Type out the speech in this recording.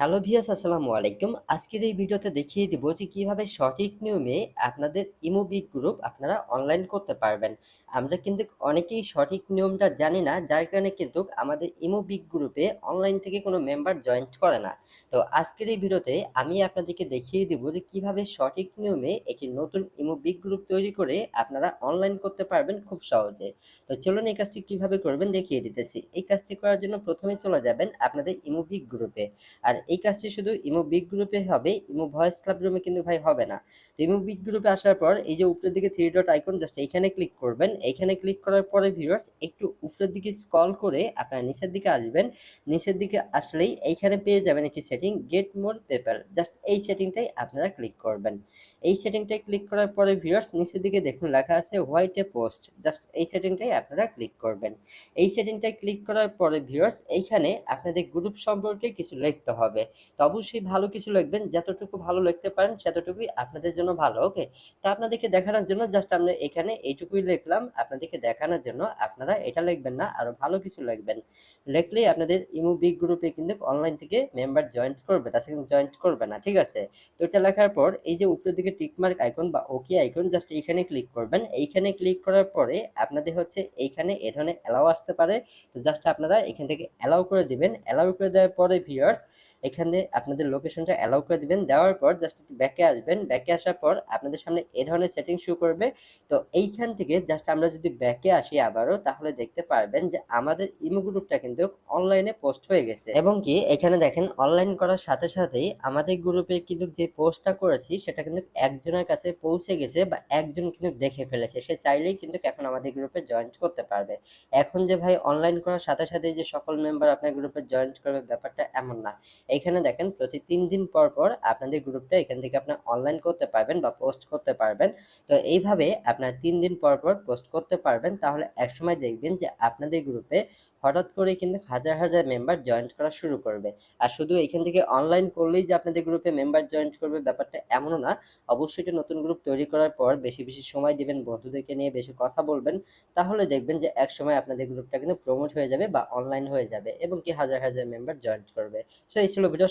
Hello ভিয়াস আসসালামু আলাইকুম। আজকের এই ভিডিওতে দেখিয়ে দিব যে কীভাবে সঠিক নিয়মে আপনাদের ইমো বিগ গ্রুপ আপনারা অনলাইন করতে পারবেন। আমরা কিন্তু অনেকেই সঠিক নিয়মটা জানি না, যার কারণে কিন্তু আমাদের ইমো বিগ গ্রুপে অনলাইন থেকে কোনো মেম্বার জয়েন্ট করে না। তো আজকের এই ভিডিওতে আমি আপনাদেরকে দেখিয়ে দিব যে কীভাবে সঠিক নিয়মে একটি নতুন ইমো বিগ গ্রুপ তৈরি করে আপনারা অনলাইন করতে পারবেন খুব সহজে। তো চলুন এই কাজটি কীভাবে করবেন দেখিয়ে দিতেছি। এই কাজটি করার জন্য প্রথমে চলে যাবেন আপনাদের ইমো বিগ গ্রুপে। আর এই কাজটি শুধু ইমো বিগ গ্রুপে হবে, ইমো ভয়েস ক্লাব রুমে কিন্তু ভাই হবে না। তো ইমো বিগ গ্রুপে আসার পর এই যে উপরের দিকে থ্রি ডট আইকন জাস্ট এইখানে ক্লিক করবেন। এইখানে ক্লিক করার পরে ভিউয়ার্স একটু উপরের দিকে স্ক্রল করে আপনারা নিচের দিকে আসবেন। নিচের দিকে আসলেই এইখানে পেয়ে যাবেন একটি setting get more paper just এই সেটিংটাই আপনারা ক্লিক করবেন। এই সেটিংটাই ক্লিক করার পরে ভিউয়ার্স নিচের দিকে দেখুন লেখা আছে হোয়াইট এ পোস্ট জাস্ট এই সেটিংটাই আপনারা ক্লিক করবেন। এই সেটিংটাই ক্লিক করার পরে ভিউয়ার্স এইখানে আপনাদের গ্রুপ সম্পর্কে কিছু লিখতে হবে। তো অবশ্যই ভালো কিছু লিখবেন, যতটুকু ভালো লিখতে পারেন সেতটুকুই আপনাদের জন্য ভালো ওকে তো আপনাদেরকে দেখানোর জন্য জাস্ট আমরা এখানে এইটুকুই লিখলাম, আপনাদেরকে দেখানোর জন্য আপনারা এটা লিখবেন না, আরও ভালো কিছু লিখবেন। লিখলেই আপনাদের ইমো বিগ গ্রুপে কিন্তু অনলাইন থেকে মেম্বার জয়েন্ট করবে তাছাড়া কিন্তু জয়েন্ট করবে না, ঠিক আছে? তো এটা লেখার পর এই যে উপরের দিকে টিকমার্ক আইকন বা ওকে আইকন জাস্ট এইখানে ক্লিক করবেন। এইখানে ক্লিক করার পরে আপনাদের হচ্ছে এইখানে এ ধরনের অ্যালাউ আসতে পারে। তো জাস্ট আপনারা এখান থেকে অ্যালাউ করে দিবেন। অ্যালাউ করে দেওয়ার পরে ভিউয়ার্স এখানে আপনাদের লোকেশনটা অ্যালাউ করে দিবেন। দেওয়ার পর জাস্ট একটু ব্যাকে আসবেন। ব্যাকে আসার পর আপনাদের সামনে এ ধরনের সেটিং শো করবে। তো এইখান থেকে জাস্ট আমরা যদি ব্যাকে আসি আবারও, তাহলে দেখতে পারবেন যে আমাদের ইমো গ্রুপটা কিন্তু অনলাইনে পোস্ট হয়ে গেছে। এবং কি এখানে দেখেন অনলাইন করার সাথে সাথেই আমাদের গ্রুপে কিন্তু যে পোস্টটা করেছি, সেটা কিন্তু একজনের কাছে পৌঁছে গেছে বা একজন কিন্তু দেখে ফেলেছে। সে চাইলেই কিন্তু এখন আমাদের গ্রুপে জয়েন্ট করতে পারবে। এখন যে ভাই অনলাইন করার সাথে সাথে যে সকল মেম্বার আপনার গ্রুপে জয়েন্ট করবে, ব্যাপারটা এমন না। এখানে দেখেন প্রতি তিন দিন পর পর আপনাদের গ্রুপটা এখান থেকে আপনার অনলাইন করতে পারবেন বা পোস্ট করতে পারবেন। তো এইভাবে আপনার তিন দিন পর পর পোস্ট করতে পারবেন। তাহলে একসময় দেখবেন যে আপনাদের গ্রুপে হঠাৎ করে কিন্তু হাজার হাজার মেম্বার জয়েন্ট করা শুরু করবে। আর শুধু এখান থেকে অনলাইন করলেই যে আপনাদের গ্রুপে মেম্বার জয়েন্ট করবে ব্যাপারটা এমনও না। অবশ্যই একটা নতুন গ্রুপ তৈরি করার পর বেশি বেশি সময় দিবেন, বন্ধুদেরকে নিয়ে বেশি কথা বলবেন। তাহলে দেখবেন যে এক সময় আপনাদের গ্রুপটা কিন্তু প্রমোট হয়ে যাবে বা অনলাইন হয়ে যাবে এবং কি হাজার হাজার মেম্বার জয়েন্ট করবে। সো এই ছিল 这不就